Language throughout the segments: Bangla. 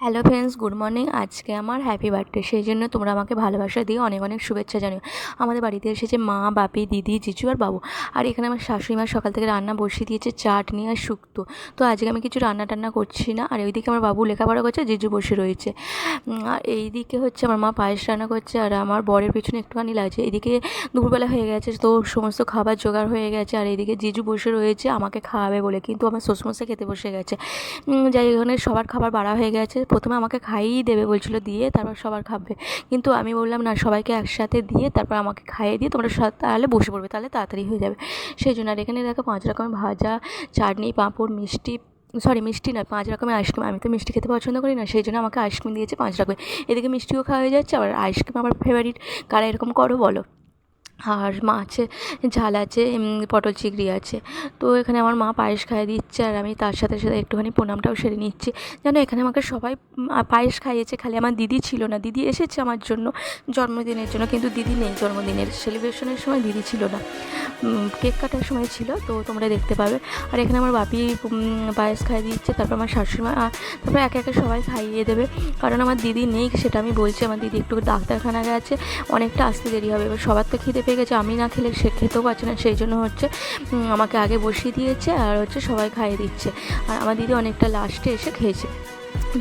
হ্যালো ফ্রেন্ডস গুড মর্নিং আজকে আমার হ্যাপি বার্থডে সেই জন্য তোমরা আমাকে ভালোবাসা দিয়ে অনেক অনেক শুভেচ্ছা জানিও। আমাদের বাড়িতে এসেছে মা, বাপি, দিদি, জিজু আর বাবু। আর এখানে আমার শাশুড়ি মা সকাল থেকে রান্না বসিয়ে দিয়েছে চাটনি আর শুক্তো। তো আজকে আমি কিছু রান্না টান্না করছি না। আর ওইদিকে আমার বাবু লেখাপড়া করছে, জিজু বসে রয়েছে। আর এইদিকে হচ্ছে আমার মা পায়েস রান্না করছে আর আমার বরের পিছনে একটুখানি লাগছে। এদিকে দুপুরবেলা হয়ে গেছে, তো সমস্ত খাবার জোগাড় হয়ে গেছে। আর এইদিকে জিজু বসে রয়েছে, আমাকে খাওয়াবে বলে। কিন্তু আমার শ্বশুরমশাই খেতে বসে গেছে। যাই এখানে সবার খাবার বাড়া হয়ে গেছে। প্রথমে আমাকে খাইয়েই দেবে বলছিল দিয়ে তারপর সবার খাবে। কিন্তু আমি বললাম, না, সবাইকে একসাথে দিয়ে তারপর আমাকে খাইয়ে দিয়ে তোমরা তাহলে বসে পড়বে, তাহলে তাড়াতাড়ি হয়ে যাবে। সেই জন্য আর এখানে দেখো পাঁচ রকমের ভাজা, চাটনি, পাঁপড়, মিষ্টি সরি মিষ্টি না, পাঁচ রকমের আইসক্রিম আমি তো মিষ্টি খেতে পছন্দ করি না সেই জন্য আমাকে আইসক্রিম দিয়েছে পাঁচ রকমের। এদিকে মিষ্টিও খাওয়া হয়ে যাচ্ছে, আবার আইসক্রিম আমার ফেভারিট কারা এরকম করো বলো। আর মাছে ঝাল আছে পটল চিংড়ি আছে। তো এখানে আমার মা পায়েস খাইয়ে দিচ্ছে আর আমি তার সাথে সাথে একটুখানি প্রণামটাও সেরে নিচ্ছি। যেন এখানে আমাকে সবাই পায়েস খাইয়েছে খালি আমার দিদি ছিল না। দিদি এসেছে আমার জন্য জন্মদিনের জন্য কিন্তু দিদি নেই জন্মদিনের। সেলিব্রেশনের সময় দিদি ছিল না। কেক কাটার সময় ছিল তো তোমরা দেখতে পাবে। আর এখানে আমার বাপি পায়েস খাইয়ে দিচ্ছে তারপর আমার শাশুড়ি মা আ, তারপর একে একে সবাই খাইয়ে দেবে। কারণ আমার দিদি নেই সেটা আমি বলছি আমার দিদি একটু ডাক্তারখানা গেছে অনেকটা আসতে দেরি হবে। এবার সবার তো খিদে পেয়ে গেছে, আমি না খেলে সে খেতেও পারছে না। সেই জন্য হচ্ছে আমাকে আগে বসিয়ে দিয়েছে আর হচ্ছে সবাই খাইয়ে দিচ্ছে। আর আমার দিদি অনেকটা লাস্টে এসে খেয়েছে।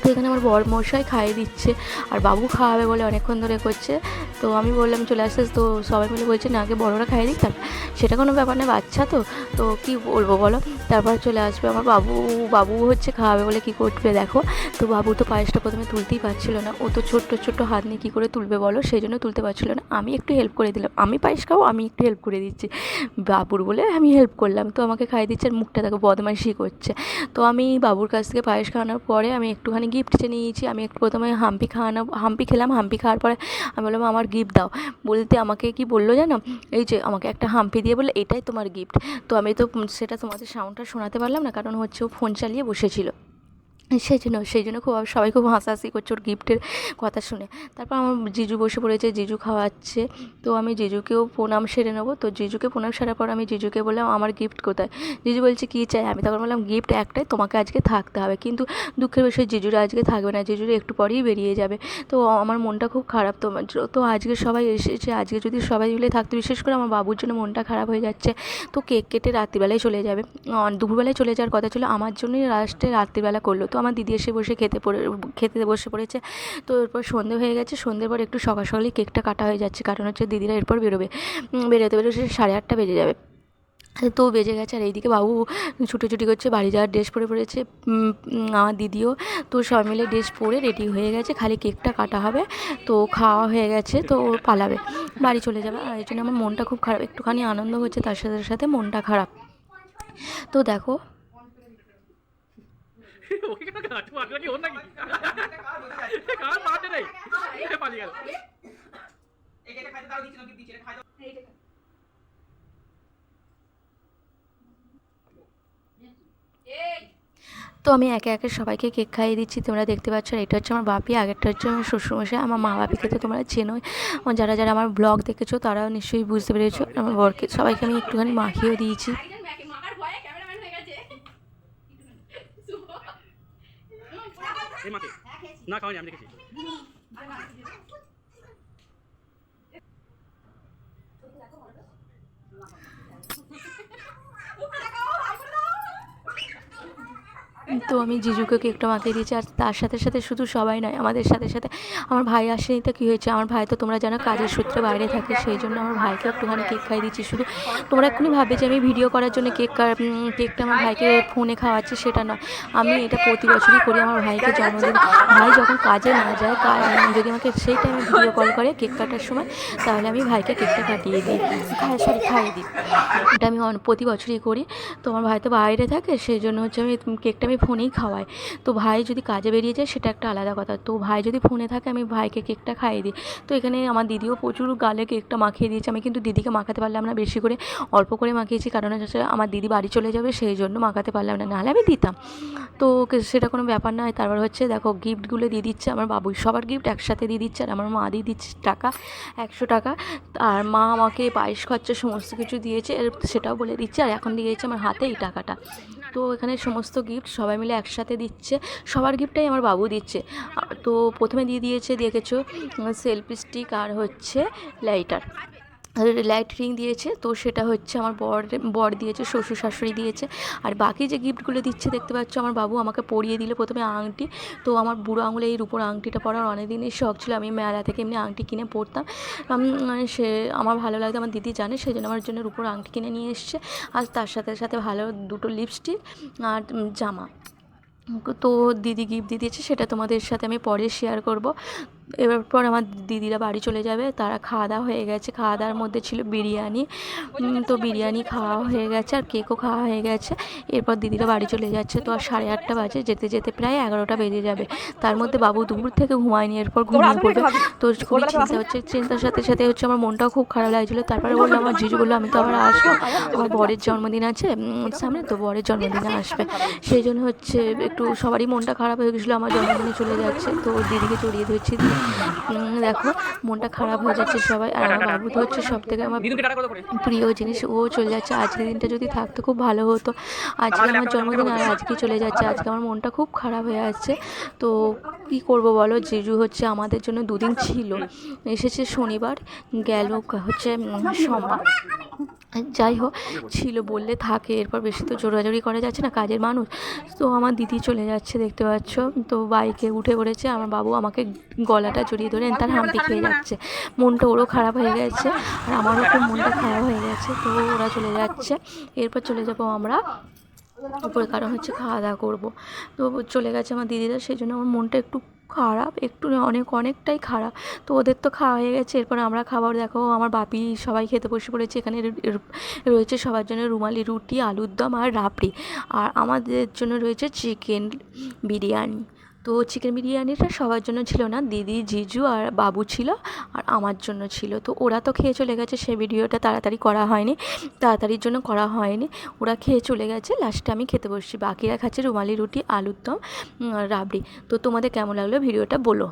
তো এখানে আমার বর মশাই খাইয়ে দিচ্ছে আর বাবু খাওয়াবে বলে অনেকক্ষণ ধরে করছে। তো আমি বললাম, চলে আসতে তো সবাই মিলে বলছে, না আগে বড়রা খাইয়ে দিক তারপর। সেটা কোনো ব্যাপার না, বাচ্চা তো। তো কী বলব বলো? তারপর চলে আসবে আমার বাবু। বাবু হচ্ছে খাওয়াবে বলে কী করবে দেখো। তো বাবু তো পায়েসটা প্রথমে তুলতেই পারছিল না। ও তো ছোট্ট ছোট্ট হাত নিয়ে কী করে তুলবে বলো? সেই জন্য তুলতে পারছিল না। আমি একটু হেল্প করে দিলাম। আমি পায়েস খাব, আমি একটু হেল্প করে দিচ্ছি। বাবুর বলে, আমি হেল্প করলাম। তো আমাকে খাইয়ে দিচ্ছে আর মুখটা দেখো বদমাইশি করছে। তো আমি বাবুর কাছ থেকে পায়েস খাওয়ানোর পরে আমি একটুখানি গিফট চেয়ে নিয়েছি, আমি একটু প্রথমে হাম্পি খাওয়ানো হাম্পি খেলাম, হাম্পি খাওয়ার পরে আমি বললাম, আমার গিফট দাও। বলতে আমাকে কি বলল জানো? এই যে আমাকে একটা হাম্পি দিয়ে বলল, এটাই তোমার গিফট তো আমি তো সেটা তোমাদের সাউন্ডটা শোনাতে পারলাম না, কারণ হচ্ছে ও ফোন চালিয়ে বসেছিল। সেই জন্য সেই জন্য খুব, সবাই খুব হাসাহাসি করছে ওর গিফটের কথা শুনে। তারপর আমার জিজু বসে পড়েছে, জিজু খাওয়াচ্ছে। তো আমি জিজুকেও প্রণাম সেরে নেব। তো জিজুকে প্রণাম সেরার পর আমি জিজুকে বললাম, আমার গিফট কোথায়? জিজু বলছে, কী চাই? আমি তখন বললাম, গিফট একটাই, তোমাকে আজকে থাকতে হবে। কিন্তু দুঃখের বিষয়, জিজুরা আজকে থাকবে না, জিজুরা একটু পরেই বেরিয়ে যাবে। তো আমার মনটা খুব খারাপ তো তো আজকে সবাই এসেছে, আজকে যদি সবাই মিলে থাকতো, বিশেষ করে আমার বাবুর জন্য মনটা খারাপ হয়ে যাচ্ছে, তো কেক কেটে রাত্রিবেলায় চলে যাবে। দুপুরবেলায় চলে যাওয়ার কথা ছিল, আমার জন্যই লাস্টে রাত্রিবেলা করল। তো আমার দিদি এসে বসে খেতে পড়ে খেতে বসে পড়েছে। তো এরপর সন্ধে হয়ে গেছে সন্ধ্যের পর একটু সকাল সকালই কেকটা কাটা হয়ে যাচ্ছে। কারণ হচ্ছে দিদিরা এরপর বেরোবে। বেরোতে বেরোতে সাড়ে আটটা বেজে যাবে। তো বেজে গেছে। আর এইদিকে বাবু ছুটোছুটি করছে, বাড়ি যাওয়ার ড্রেস পরে পড়েছে। আমার দিদিও। তো সবাই মিলে ড্রেস পরে রেডি হয়ে গেছে। খালি কেকটা কাটা হবে। তো খাওয়া হয়ে গেছে। তো ও পালাবে। বাড়ি চলে যাবে। আর এই জন্য আমার মনটা খুব খারাপ। একটুখানি আনন্দ হচ্ছে। তার সাথে সাথে মনটা খারাপ। তো দেখো তো আমি একে একে সবাইকে কেক খাইয়ে দিচ্ছি, তোমরা দেখতে পাচ্ছ এটা হচ্ছে আমার বাপি, আগেরটা হচ্ছে আমার শ্বশুরমশাই, আমার মা বাপিকে তো তোমরা চেনোই। যারা যারা আমার ব্লগ দেখেছ, তারাও নিশ্চয়ই বুঝতে পেরেছ, আমার বরকে সবাইকে আমি একটুখানি মাখিয়েও দিয়েছি। এই মাকে না খাওয়ানি আমি দেখেছি। তো আমি জিজুকে কেকটা মাখিয়ে দিয়েছি আর তার সাথে সাথে শুধু সবাই নয় আমাদের সাথে সাথে আমার ভাই আসেনি তো কী হয়েছে? আমার ভাই তো তোমরা জানো কাজের সূত্রে বাইরে থাকে সেই জন্য আমার ভাইকে একটুখানি কেক খাইয়ে দিচ্ছি শুধু। তোমরা এক্ষুনি ভাবে যে আমি ভিডিও করার জন্য কেক কেকটা আমার ভাইকে ফোনে খাওয়াচ্ছি সেটা নয়। আমি এটা প্রতি বছরই করি আমার ভাইকে জন্মদিন। ভাই যখন কাজে না যায় যদি আমাকে সেই টাইমে ভিডিও কল করে কেক কাটার সময় তাহলে আমি ভাইকে কেকটা কাটিয়ে দিই। খাই সরি খাইয়ে দিই। এটা আমি প্রতি বছরই করি। তো আমার ভাই তো বাইরে থাকে সেই জন্য হচ্ছে আমি কেকটা আমি ফোনেই খাওয়াই তো ভাই যদি কাজে বেরিয়ে যায় সেটা একটা আলাদা কথা। তো ভাই যদি ফোনে থাকে আমি ভাইকে কেকটা খাইয়ে দিই। তো এখানে আমার দিদিও প্রচুর গালে কেকটা মাখিয়ে দিয়েছে। আমি কিন্তু দিদিকে মাখাতে পারলাম না, বেশি করে অল্প করে মাখিয়েছি। কারণ আমার দিদি বাড়ি চলে যাবে, সেই জন্য মাখাতে পারলাম না। নাহলে আমি দিতাম। তো সেটা কোনো ব্যাপার নয় তারপর হচ্ছে দেখো গিফটগুলো দিয়ে দিচ্ছে আমার বাবু। সবার গিফট একসাথে দিয়ে দিচ্ছে আর আমার মা দিয়ে দিচ্ছে টাকা, একশো টাকা। আর মা আমাকে পায়েস খরচা সমস্ত কিছু দিয়েছে। সেটাও বলে দিচ্ছে। আর এখন দিয়েছে আমার হাতে এই টাকাটা। তো এখানে সমস্ত গিফট সবাই মিলে একসাথে দিচ্ছে। সবার গিফটটাই আমার বাবু দিচ্ছে। তো প্রথমে দিয়ে দিয়েছে, দেখেছ সেলফি স্টিক আর হচ্ছে লাইটার লাইট রিং দিয়েছে। তো সেটা হচ্ছে আমার বর বর দিয়েছে, শ্বশুর শাশুড়ি দিয়েছে। আর বাকি যে গিফটগুলো দিচ্ছে, দেখতে পাচ্ছ আমার বাবু আমাকে পরিয়ে দিল প্রথমে আংটি। তো আমার বুড়ো আঙুলে এই রূপোর আংটিটা পরার অনেক দিনই শখ ছিল। আমি মেলা থেকে এমনি আংটি কিনে পরতাম। মানে সে আমার ভালো লাগতো, আমার দিদি জানে সেই জন্য আমার জন্য রূপোর আংটি কিনে নিয়ে এসছে। আর তার সাথে সাথে ভালো দুটো লিপস্টিক আর জামা। তো দিদি গিফট দিয়ে দিয়েছে সেটা তোমাদের সাথে আমি পরে শেয়ার করব। এবার পর আমার দিদিরা বাড়ি চলে যাবে তারা খাওয়া দাওয়া হয়ে গেছে। খাওয়া দাওয়ার মধ্যে ছিল বিরিয়ানি। তো বিরিয়ানি খাওয়া হয়ে গেছে আর কেকও খাওয়া হয়ে গেছে। এরপর দিদিরা বাড়ি চলে যাচ্ছে তো আর সাড়ে আটটা বাজে যেতে যেতে প্রায় এগারোটা বেজে যাবে। তার মধ্যে বাবু দুপুর থেকে ঘুমায়নি এরপর ঘুমিয়ে পড়বে। তো খুবই চিন্তা হচ্ছে চিন্তার সাথে সাথে হচ্ছে আমার মনটাও খুব খারাপ লাগছিল। তারপরে বললাম আমার জিজু বলল আমি তো আবার আসব। আমার বরের জন্মদিন আছে সামনে তো বরের জন্মদিনে আসবে। সেই জন্য হচ্ছে একটু সবারই মনটা খারাপ হয়ে গেছিল আমার জন্মদিনে চলে যাচ্ছে তো ওর দিদিকে জড়িয়ে ধরছি দেখো মনটা খারাপ হয়ে যাচ্ছে সবাই আর আমার বাবু তো হচ্ছে সব থেকে আমার প্রিয় জিনিস ও চলে যাচ্ছে আজকের দিনটা যদি থাকতো খুব ভালো হতো আজকে আমার জন্মদিন আর আজকে চলে যাচ্ছে আজকে আমার মনটা খুব খারাপ হয়ে যাচ্ছে তো কী করব বলো জিজু হচ্ছে আমাদের জন্য দুদিন ছিল এসেছে শনিবার গেল হচ্ছে সোমবার। যাই হোক ছিল বললে থাকে এরপর বেশি তো জোরাজোরি করা যাচ্ছে না কাজের মানুষ। তো আমার দিদি চলে যাচ্ছে দেখতে পাচ্ছ? তো বাইকে উঠে পড়েছে আমার বাবু আমাকে গলাটা জড়িয়ে ধরে তার হাম্পি খেয়ে যাচ্ছে। মনটা ওরও খারাপ হয়ে গেছে আর আমারও খুব মনটা খারাপ হয়ে গেছে তো ওরা চলে যাচ্ছে। এরপর চলে যাব আমরা উপরে কারণ হচ্ছে খাওয়া দাওয়া করব। তো চলে গেছে আমার দিদিরা, সেই জন্য আমার মনটা একটু খারাপ, একটু অনেক, অনেকটাই খারাপ। তো ওদের তো খাওয়া হয়ে গেছে, এরপর আমরা খাবার দেখো, আমার বাপি সবাই খেতে বসে পড়েছে, এখানে রয়েছে সবার জন্য রুমালি রুটি, আলুর দম আর রাবড়ি। আর আমাদের জন্য রয়েছে চিকেন বিরিয়ানি। তো চিকেন বিরিয়ানিটা সবার জন্য ছিল না। দিদি, জিজু আর বাবু ছিল আর আমার জন্য ছিল। তো ওরা তো খেয়ে চলে গেছে, সে ভিডিওটা তাড়াতাড়ি করা হয়নি। তাড়াতাড়ির জন্য করা হয়নি। ওরা খেয়ে চলে গেছে। লাস্টে আমি খেতে বসছি। বাকিরা খাচ্ছে রুমালি রুটি, আলুর দম রাবড়ি। তো তোমাদের কেমন লাগল ভিডিওটা বলো।